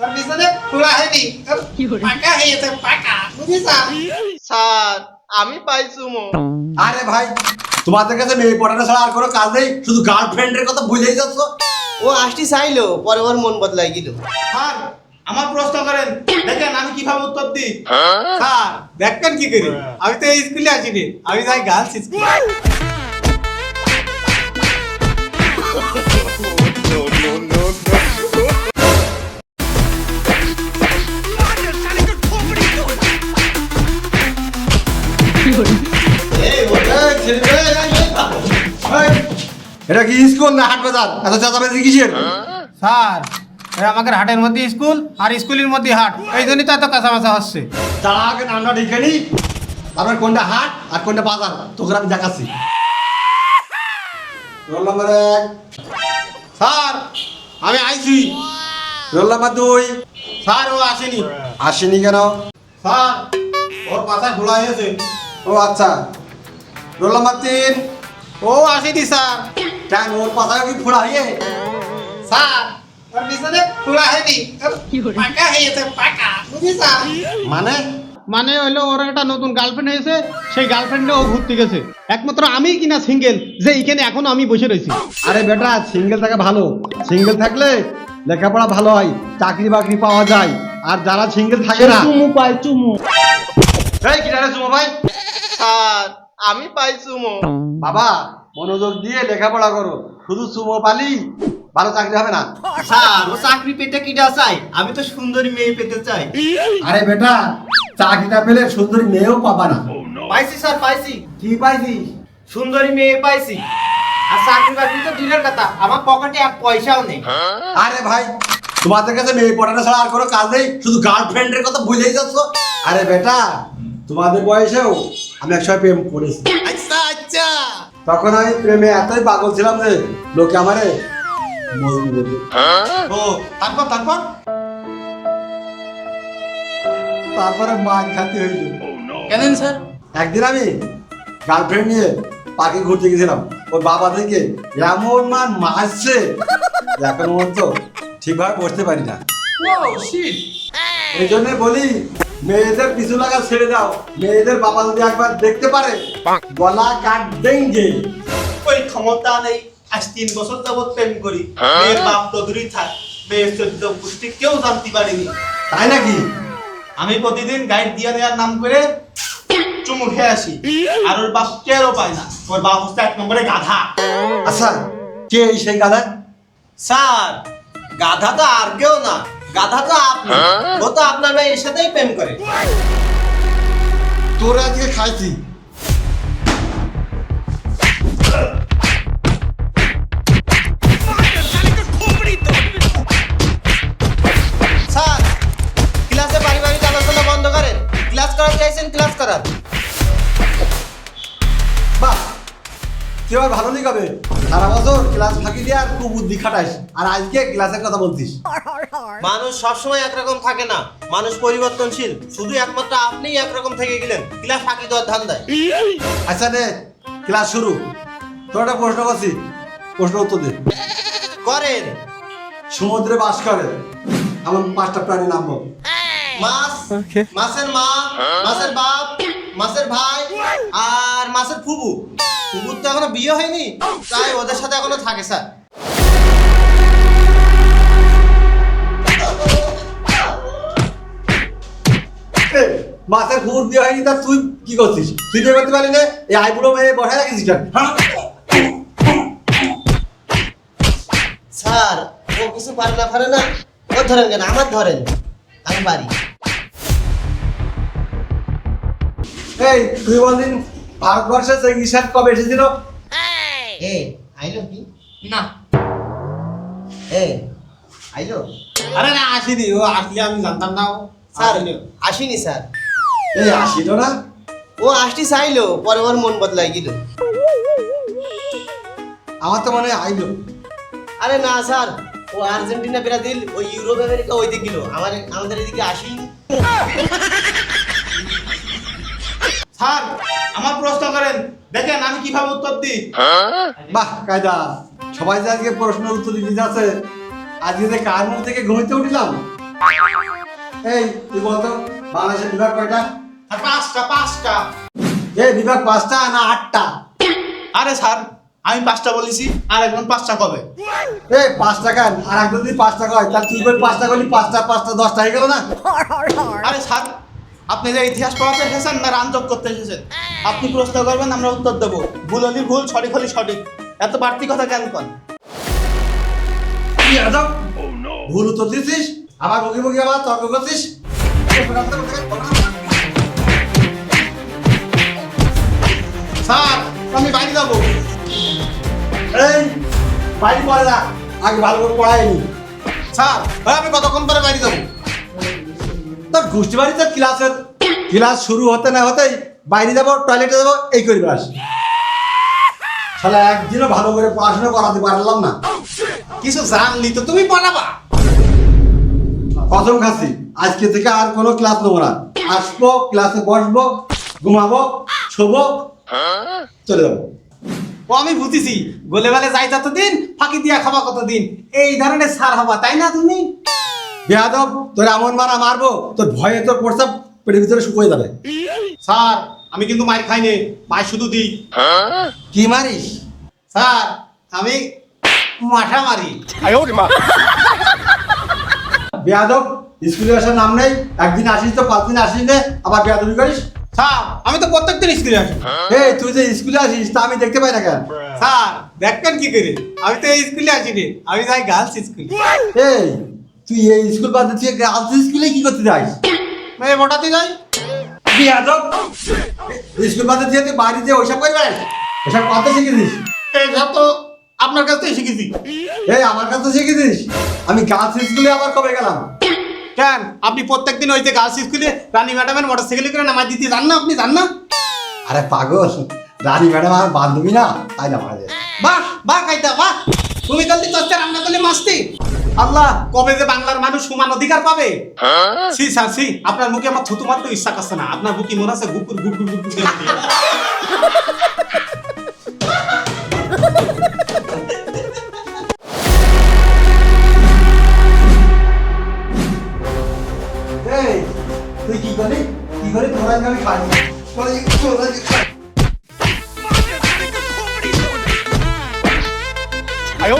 ওর পিছনে খোলা হয়নি। পাকা হয়ে গেছে পাকা বুঝিস স্যার আমি পাই সুমো। আরে ভাই তোমাদের কাছে মেয়ে পড়ানো ছাড়া আর কোনো কাজ নেই? শুধু গার্লফ্রেন্ডের কথা ভুলেই যাচ্ছ? ও আসটি চাইলো পরে ওর মন বদলাই গেল। স্যার আমার প্রশ্ন করেন দেখেন আমি কীভাবে উত্তর দিই? স্যার দেখবেন কি করি। আমি তো এই স্কুলে আসিনি আমি যাই গার্লস স্কুল এটা কি স্কুল না হাট বাজার? এত চাচামেচি কিসের? স্যার এটা আমাদের হাটের মধ্যে স্কুল আর স্কুলের মধ্যে হাট। এই জন্যই তো এত কাঁচামাচা হচ্ছে। তারা আগে নামটা দেখে নি। তারপর কোনটা হাট আর কোনটা বাজার? তোকে আমি দেখাচ্ছি। রোল নাম্বার এক। স্যার আমি আইছি। রোল নাম্বার দুই। স্যার ও আসেনি। আসেনি কেন? স্যার ওর পাশায় খোলা হয়েছে ও আচ্ছা। রোল নাম্বার তিন। ও আসেনি স্যার। কেন ওর পাতায় কি ফোড়া হয়ে স্যার ওর পিছনে খোলা হয়নি পাকা হয়ে গেছে পাকা বুঝিস মানে মানে হলো ওর একটা নতুন গার্লফ্রেন্ড হয়েছে সেই গার্লফ্রেন্ডে ও ঘুরতে গেছে। একমাত্র আমিই কিনা সিঙ্গেল যে এইখানে এখনও আমি বসে রয়েছি। আরে বেটা সিঙ্গেল থাকা ভালো। সিঙ্গেল থাকলে লেখাপড়া ভালো হয় চাকরি বাকরি পাওয়া যায়। আর যারা সিঙ্গেল থাকে না চুমু পাই চুমু। এই কি জানে সুমো ভাই? স্যার আমি পাই সুমো। বাবা মনোযোগ দিয়ে লেখাপড়া করো। শুধু সুমো পালি ভালো চাকরি হবে না। স্যার ও চাকরি পেতে কিটা চাই আমি তো সুন্দরী মেয়ে পেতে চাই। আরে বেটা চাকরিটা পেলে সুন্দরী মেয়েও পাবা না। পাইছি স্যার পাইছি। কি পাইছিস? সুন্দরী মেয়ে পাইছি। আর চাকরি বাকরি তো দূরের কথা আমার পকেটে এক পয়সাও নেই। আরে ভাই তোমাদের কাছে মেয়ে পড়ানো ছাড়া আর কোনো কাজ নেই? শুধু গার্লফ্রেন্ডের কথা ভুলেই যাচ্ছ? আরে বেটা তোমাদের বয়সেও আমি একসময় প্রেম করেছি। আচ্ছা আচ্ছা। তখন আমি প্রেমে এতই পাগল ছিলাম যে লোকে আমারে মজনু। ও তারপর তারপর? তারপরে মার খাতে হইল কেন স্যার? একদিন আমি গার্লফ্রেন্ড নিয়ে পার্কে ঘুরতে গেছিলাম। ওর বাবা থেকে এমন মান মারছে এখন পর্যন্ত ঠিকভাবে বসতে পারি না। এই জন্য বলি মেয়েদের পিছু লাগা ছেড়ে দাও। মেয়েদের বাবা যদি একবার দেখতে পারে গলা কাট দেঙ্গে ওই ক্ষমতা নেই আজ তিন বছর যাবত প্রেম করি। মেয়ের বাপ তো দূরেই থাক মেয়ের চোদ্দ পুষ্টি কেউ জানতে পারিনি। তাই নাকি? আমি প্রতিদিন গাইড দিয়ে দেওয়ার নাম করে চুমু খেয়ে আসি। আর ওর বাপ কেরও পায় না। ওর বাপ হচ্ছে এক নম্বরে গাধা। আচ্ছা কে এই সেই গাদা স্যার গাধা তো আর কেউ না। গাধা তো আপনি ও তো আপনার মেয়ের সাথেই প্রেম করে। তোর আজকে খাইছি। স্যার ক্লাসে পারিবারিক আলোচনা বন্ধ করেন। ক্লাস করার চাইছেন ক্লাস করার। তুই ভালো নেই কবে? সারা বছর ক্লাস ফাঁকি দিয়ে আর খুব বুদ্ধি খাটাইস আর আজকে ক্লাসের কথা বলছিস। মানুষ সবসময় একরকম থাকে না। মানুষ পরিবর্তনশীল। শুধু একমাত্র আপনিই একরকম থেকে গেলেন। ক্লাস ফাঁকি দেওয়ার ধান্দায়। আচ্ছা নে ক্লাস শুরু। তোর একটা প্রশ্ন করছি। প্রশ্ন উত্তর দে। করেন। সমুদ্রে বাস করে। এমন পাঁচটা প্রাণী নাম বল। মাছ মাছের মা মাছের বাপ মাছের ভাই আর মাছের ফুবু। ফুবুর তো এখনও বিয়ে হয়নি তাই ওদের সাথে এখনও থাকে স্যার। মাছের কুকুর বিয়ে হয়নি তা তুই কি করছিস? তুই বিয়ে করতে পারলি না? এই আইবুড়ো মেয়ে বসায় রাখিস হ্যাঁ? স্যার ও কিছু পারে না পারে না ও ধরেন কেন আমার ধরেন আমি পারি। এই তুই বলদিন ভারতবর্ষে কবে এসেছিল? এ আইলো কি? না। এ আইলো? আরে না আসেনি ও আসলে আমি জানতাম না ও। স্যার আসিনি স্যার। এই আসিল না? ও আসটি চাইলো পরে ওর মন বদলাই গেল। আমার তো মনে হয় আইলো। আরে না স্যার ও আর্জেন্টিনা ব্রাজিল ওই ইউরোপ আমেরিকা ওই দিকে গেল। আমার আমাদের এদিকে আসেনি। স্যার আমার প্রশ্ন করেন। দেখেন আমি কীভাবে উত্তর দিই? বাহ কায়দা। সবাই যে আজকে প্রশ্নের উত্তর দিতে যাচ্ছে আজকে যে কার মুখ থেকে ঘুমিতে উঠলাম? এই তুই বলতো? বাংলাদেশের বিভাগ কয়টা? পাঁচটা পাঁচটা। এই বিভাগ পাঁচটা না আটটা? আরে স্যার আমি পাঁচটা বলেছি আর একজন পাঁচটা কবে? এই পাঁচ টাকা আর একজন যদি পাঁচ টাকা হয় তাহলে তুই বল পাঁচ টাকা করলি পাঁচটা পাঁচটা দশটা হয়ে গেল না? আরে স্যার আপনি যে ইতিহাস পড়াতে এসেছেন না রান রানযোগ করতে এসেছেন আপনি প্রশ্ন করবেন আমরা উত্তর দেবো। ভুল হলি ভুল সঠিক হলি সঠিক। এত বাড়তি কথা কেন কন? ভুল উত্তর দিয়েছিস আবার বকি বকি আবার তর্ক করছিস। স্যার আমি বাড়ি যাব। এই বাড়ি পড়ে না আগে ভালো করে পড়ায়নি স্যার ভাই আমি কতক্ষণ পরে বাড়ি যাব? তোর গোষ্ঠী বাড়িতে ক্লাসের ক্লাস শুরু হতে না হতেই বাইরে যাব টয়লেটে যাব, এই করি বাস তাহলে একদিনও ভালো করে পড়াশোনা করাতে পারলাম না। কিছু জানলি তো তুমি পড়াবা। প্রথম খাসি আজকে থেকে আর কোনো ক্লাস নেব না। আসব, ক্লাসে বসবো, ঘুমাবো, শোবো, চলে যাব। ও, আমি বুঝেছি গোলে বেলে যাই ততদিন ফাঁকি দিয়া খাবা কতদিন এই ধরনের সার হবা, তাই না তুমি? বেয়াদব তোর এমন মারা মারবো তোর ভয়ে তোর প্রস্তাব পেটের ভিতরে শুকিয়ে যাবে। স্যার আমি কিন্তু মার খাইনি মায় শুধু দিই। কি মারিস? স্যার আমি মাঠা মারি। বেয়াদব স্কুলে আসার নাম নেই একদিন আসিস তো পাঁচ দিন আসিস নে আবার বেয়াদবি করিস। স্যার আমি তো প্রত্যেকদিন স্কুলে আসি। এই তুই যে স্কুলে আসিস তা আমি দেখতে পাই না কেন? স্যার দেখবেন কি করে? আমি তো এই স্কুলে আসিনি আমি যাই গার্লস স্কুলে। এই তুই এই স্কুল বাদ তুই স্কুলে কি করতে যাস? মোটাতে যাই। বেয়াদব। স্কুল বাদ তুই বাড়িতে ওইসব কথা শিখেছিস? তো আপনার কাছ থেকে শিখেছি। এই আমার কাছে শিখেছিস? আমি গার্লস স্কুলে আবার কবে গেলাম? কেন? আপনি প্রত্যেকদিন ওই যে গার্লস স্কুলে রানী ম্যাডামের মোটর সাইকেলে করে নামাজ দিতে যান না আপনি? যান না? আরে পাগল রানী ম্যাডাম আমার বান্ধবী না? তাই না মারা যায় বাহ বাহ কাইতা বাহ। তুমি কাল দিতে হচ্ছে রান্না করলে মাস্তি। আল্লাহ কবে যে বাংলার মানুষ সমান অধিকার পাবে? সি স্যার সি আপনার মুখে আমার থুতু মারতে ইচ্ছা করছে না। আপনার বুকি মনে আছে গুকুর গুকুর গুকুর করে দিয়ে। এই তুই কি করলি? কি করে খাই ও